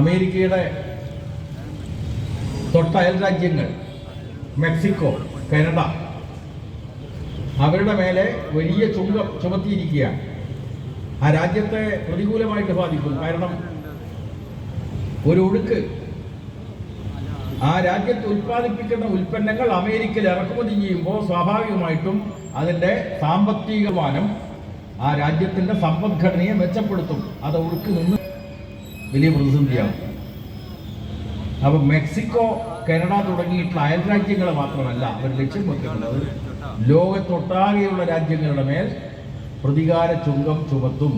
അമേരിക്കയുടെ തൊട്ട അയൽ രാജ്യങ്ങൾ മെക്സിക്കോ കനഡ. അവരുടെ മേലെ വലിയ ചുങ്കം ചുമത്തിയിരിക്കുകയാണ്. ആ രാജ്യത്തെ പ്രതികൂലമായിട്ട് ബാധിക്കും കാരണം ഒരു ഒഴുക്ക്. ആ രാജ്യത്ത് ഉൽപ്പാദിപ്പിക്കുന്ന ഉൽപ്പന്നങ്ങൾ അമേരിക്കയിൽ ഇറക്കുമതി ചെയ്യുമ്പോൾ സ്വാഭാവികമായിട്ടും അതിന്റെ സാമ്പത്തികമാനം ആ രാജ്യത്തിന്റെ സമ്പദ്ഘടനയെ മെച്ചപ്പെടുത്തും. അത് ഒഴുക്ക് നിന്ന് വലിയ പ്രതിസന്ധിയാവും. അപ്പം മെക്സിക്കോ കനഡ തുടങ്ങിയിട്ടുള്ള അയൽ രാജ്യങ്ങളെ മാത്രമല്ല അവർ ലക്ഷ്യം വെക്കുന്നത് ലോകത്തൊട്ടാകെയുള്ള രാജ്യങ്ങളുടെ മേൽ പ്രതികാര ചുങ്കം ചുമത്തും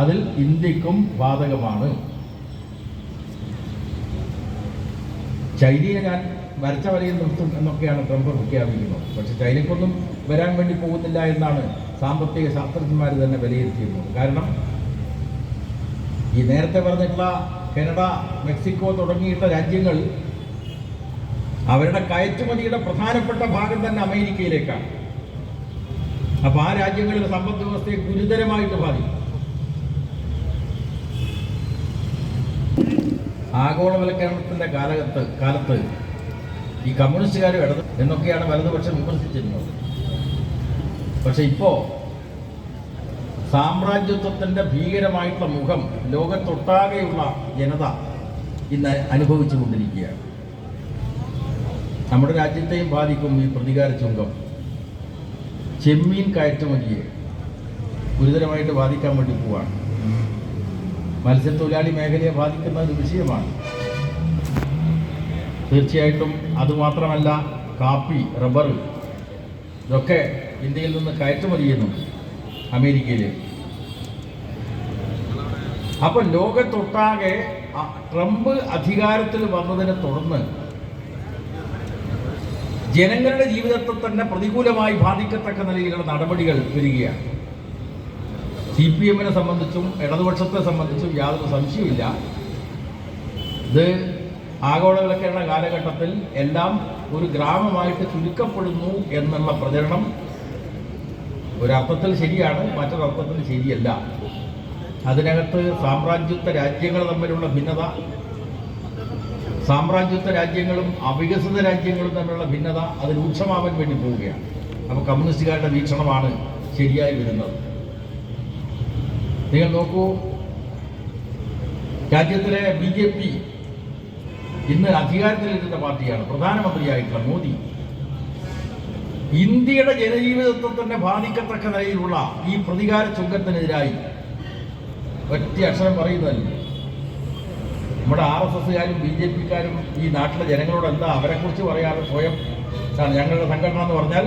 അതിൽ ഇന്ത്യക്കും ബാധകമാണ്. ചൈനയെ ഞാൻ വരച്ച വരയിൽ നിർത്തും എന്നൊക്കെയാണ് ട്രംപ് പ്രഖ്യാപിക്കുന്നത്. പക്ഷെ ചൈനയ്ക്കൊന്നും വരാൻ വേണ്ടി പോകുന്നില്ല എന്നാണ് സാമ്പത്തിക ശാസ്ത്രജ്ഞന്മാർ തന്നെ വിലയിരുത്തിയിരുന്നത്. കാരണം ഈ നേരത്തെ പറഞ്ഞിട്ടുള്ള കനഡ മെക്സിക്കോ തുടങ്ങിയിട്ടുള്ള രാജ്യങ്ങൾ അവരുടെ കയറ്റുമതിയുടെ പ്രധാനപ്പെട്ട ഭാഗം തന്നെ അമേരിക്കയിലേക്കാണ്. അപ്പൊ ആ രാജ്യങ്ങളുടെ സമ്പദ് വ്യവസ്ഥയെ ഗുരുതരമായിട്ട് ബാധിക്കും. ആഗോളവൽക്കരണത്തിന്റെ കാലത്ത് കാലത്ത് ഈ കമ്മ്യൂണിസ്റ്റുകാർ ഇടത് എന്നൊക്കെയാണ് വലതുപക്ഷം വിമർശിച്ചിരുന്നത്. പക്ഷെ ഇപ്പോ സാമ്രാജ്യത്വത്തിന്റെ ഭീകരമായിട്ടുള്ള മുഖം ലോകത്തൊട്ടാകെയുള്ള ജനത ഇന്ന് അനുഭവിച്ചു കൊണ്ടിരിക്കുകയാണ് നമ്മുടെ രാജ്യത്തെയും ബാധിക്കും ഈ പ്രതികാര ചുങ്കം. ചെമ്മീൻ കയറ്റുമതിയെ ഗുരുതരമായിട്ട് ബാധിക്കാൻ വേണ്ടി പോവാണ്. മത്സ്യത്തൊഴിലാളി മേഖലയെ ബാധിക്കുന്ന ഒരു വിഷയമാണ്. തീർച്ചയായിട്ടും അതുമാത്രമല്ല കാപ്പി റബ്ബർ ഇതൊക്കെ ഇന്ത്യയിൽ നിന്ന് കയറ്റുമതി ചെയ്യുന്നുണ്ട്. അമേരിക്കയിൽ അപ്പൊ ലോകത്തൊട്ടാകെ ട്രംപ് അധികാരത്തിൽ വന്നതിനെ തുടർന്ന് ജനങ്ങളുടെ ജീവിതത്തെ തന്നെ പ്രതികൂലമായി ബാധിക്കത്തക്ക നിലയിലുള്ള നടപടികൾ വരികയാണ്. സി പി എമ്മിനെ സംബന്ധിച്ചും ഇടതുപക്ഷത്തെ സംബന്ധിച്ചും യാതൊരു സംശയമില്ല ഇത് ആഗോളവൽക്കരണ കാലഘട്ടത്തിൽ എല്ലാം ഒരു ഗ്രാമമായിട്ട് ചുരുക്കപ്പെടുന്നു എന്നുള്ള പ്രചരണം ഒരർത്ഥത്തിൽ ശരിയാണ് മറ്റൊരർത്ഥത്തിൽ ശരിയല്ല. അതിനകത്ത് സാമ്രാജ്യത്വ രാജ്യങ്ങൾ തമ്മിലുള്ള ഭിന്നത സാമ്രാജ്യത്വ രാജ്യങ്ങളും അവികസിത രാജ്യങ്ങളും തമ്മിലുള്ള ഭിന്നത അത് രൂക്ഷമാവാൻ വേണ്ടി പോവുകയാണ്. അപ്പോൾ കമ്മ്യൂണിസ്റ്റുകാരുടെ വീക്ഷണമാണ് ശരിയായി വരുന്നത്. നിങ്ങൾ നോക്കൂ രാജ്യത്തിലെ ബി ജെ പി ഇന്ന് അധികാരത്തിലിരുന്ന പാർട്ടിയാണ് പ്രധാനമന്ത്രിയായിട്ടുള്ള മോദി. ഇന്ത്യയുടെ ജനജീവിതത്തെ തന്നെ ബാധിക്കത്തക്ക നിലയിലുള്ള ഈ പ്രതികാര ചുങ്കത്തിനെതിരായി ഒറ്റ അക്ഷരം പറയുന്നതല്ല. നമ്മുടെ ആർ എസ് എസ്സുകാരും ബി ജെ പിക്കാരും ഈ നാട്ടിലെ ജനങ്ങളോട് എന്താ അവരെക്കുറിച്ച് പറയാറ് സ്വയം? ഞങ്ങളുടെ സംഘടന എന്ന് പറഞ്ഞാൽ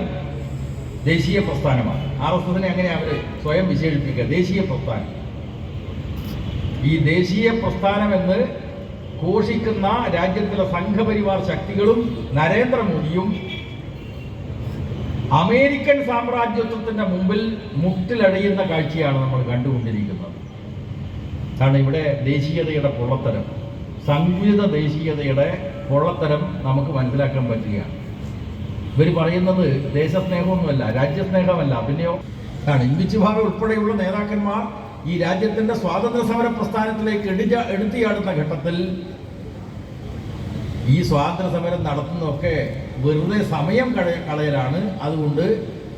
ദേശീയ പ്രസ്ഥാനമാണ്. ആർ എസ് എസിനെ അങ്ങനെ അവർ സ്വയം വിശേഷിപ്പിക്കുക? ദേശീയ പ്രസ്ഥാനം. ഈ ദേശീയ പ്രസ്ഥാനമെന്ന് ഘോഷിക്കുന്ന രാജ്യത്തിലെ സംഘപരിവാർ ശക്തികളും നരേന്ദ്രമോദിയും അമേരിക്കൻ സാമ്രാജ്യത്വത്തിന്റെ മുമ്പിൽ മുട്ടിലടയുന്ന കാഴ്ചയാണ് നമ്മൾ കണ്ടുകൊണ്ടിരിക്കുന്നത്. കാരണം ഇവിടെ ദേശീയതയുടെ പൊള്ളത്തരം സങ്കുചിത ദേശീയതയുടെ പൊള്ളത്തരം നമുക്ക് മനസ്സിലാക്കാൻ പറ്റുകയാണ്. ഇവർ പറയുന്നത് ദേശസ്നേഹമൊന്നുമല്ല രാജ്യസ്നേഹമല്ല. പിന്നെയോ? ആണ് ഇംഗ്ലീഷ് ഭാവ ഉൾപ്പെടെയുള്ള നേതാക്കന്മാർ ഈ രാജ്യത്തിന്റെ സ്വാതന്ത്ര്യ സമര പ്രസ്ഥാനത്തിലേക്ക് എടുത്തിയാടുന്ന ഘട്ടത്തിൽ ഈ സ്വാതന്ത്ര്യ സമരം നടത്തുന്നതൊക്കെ വെറുതെ സമയം കളയ കളയലാണ്. അതുകൊണ്ട്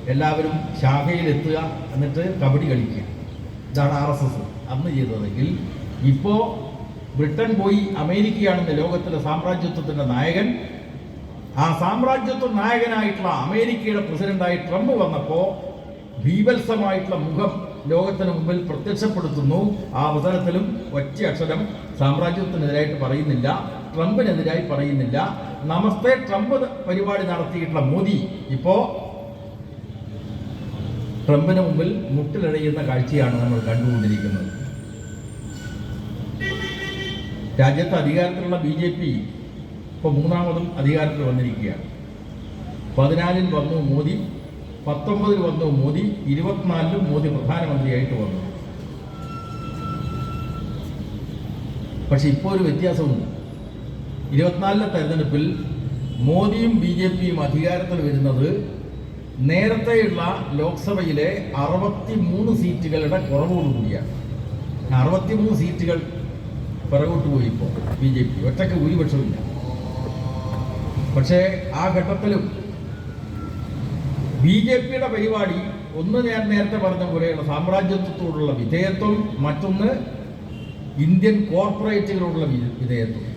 എല്ലാവരും ശാഖയിലെത്തുക എന്നിട്ട് കബഡി കളിക്കുക. ഇതാണ് ആർ എസ് എസ്. അന്ന് ചെയ്തതെങ്കിൽ ഇപ്പോൾ ബ്രിട്ടൻ പോയി അമേരിക്കയാണെന്ന് ലോകത്തിലെ സാമ്രാജ്യത്വത്തിന്റെ നായകൻ. ആ സാമ്രാജ്യത്വ നായകനായിട്ടുള്ള അമേരിക്കയുടെ പ്രസിഡന്റായി ട്രംപ് വന്നപ്പോൾ ഭീവത്സമായിട്ടുള്ള മുഖം ലോകത്തിന് മുമ്പിൽ പ്രത്യക്ഷപ്പെടുത്തുന്നു. ആ അവസരത്തിലും ഒറ്റ അക്ഷരം സാമ്രാജ്യത്തിനെതിരായിട്ട് പറയുന്നില്ല. ട്രംപിനെതിരായി പറയുന്നില്ല. നമസ്തേ ട്രംപ് പരിപാടി നടത്തിയിട്ടുള്ള മോദി. ഇപ്പോ ട്രംപിന് മുമ്പിൽ മുട്ടിലടയുന്ന കാഴ്ചയാണ് നമ്മൾ കണ്ടുകൊണ്ടിരിക്കുന്നത്. രാജ്യത്ത് അധികാരത്തിലുള്ള ബി ജെ പി ഇപ്പോൾ മൂന്നാമതും അധികാരത്തിൽ വന്നിരിക്കുകയാണ്. പതിനാലിൽ വന്നു മോദി പത്തൊമ്പതിൽ വന്നു മോദി ഇരുപത്തിനാലിലും മോദി പ്രധാനമന്ത്രിയായിട്ട് വന്നു. പക്ഷെ ഇപ്പോൾ ഒരു വ്യത്യാസമുണ്ട് ഇരുപത്തിനാലിലെ തെരഞ്ഞെടുപ്പിൽ മോദിയും ബി ജെ പിയും അധികാരത്തിൽ വരുന്നത് നേരത്തെയുള്ള ലോക്സഭയിലെ അറുപത്തി മൂന്ന് സീറ്റുകളുടെ കുറവോടുകൂടിയാണ് അറുപത്തിമൂന്ന് സീറ്റുകൾ പിറകോട്ട് പോയി ഇപ്പോൾ ബി ജെ പി. ഒറ്റയ്ക്ക് ഭൂരിപക്ഷമില്ല പക്ഷേ ആ ഘട്ടത്തിലും ബി ജെ പിയുടെ പരിപാടി ഒന്ന് ഞാൻ നേരത്തെ പറഞ്ഞ പോലെയുള്ള സാമ്രാജ്യത്വത്തോടുള്ള വിധേയത്വം മറ്റൊന്ന് ഇന്ത്യൻ കോർപ്പറേറ്റുകളോടുള്ള വിധേയത്വം.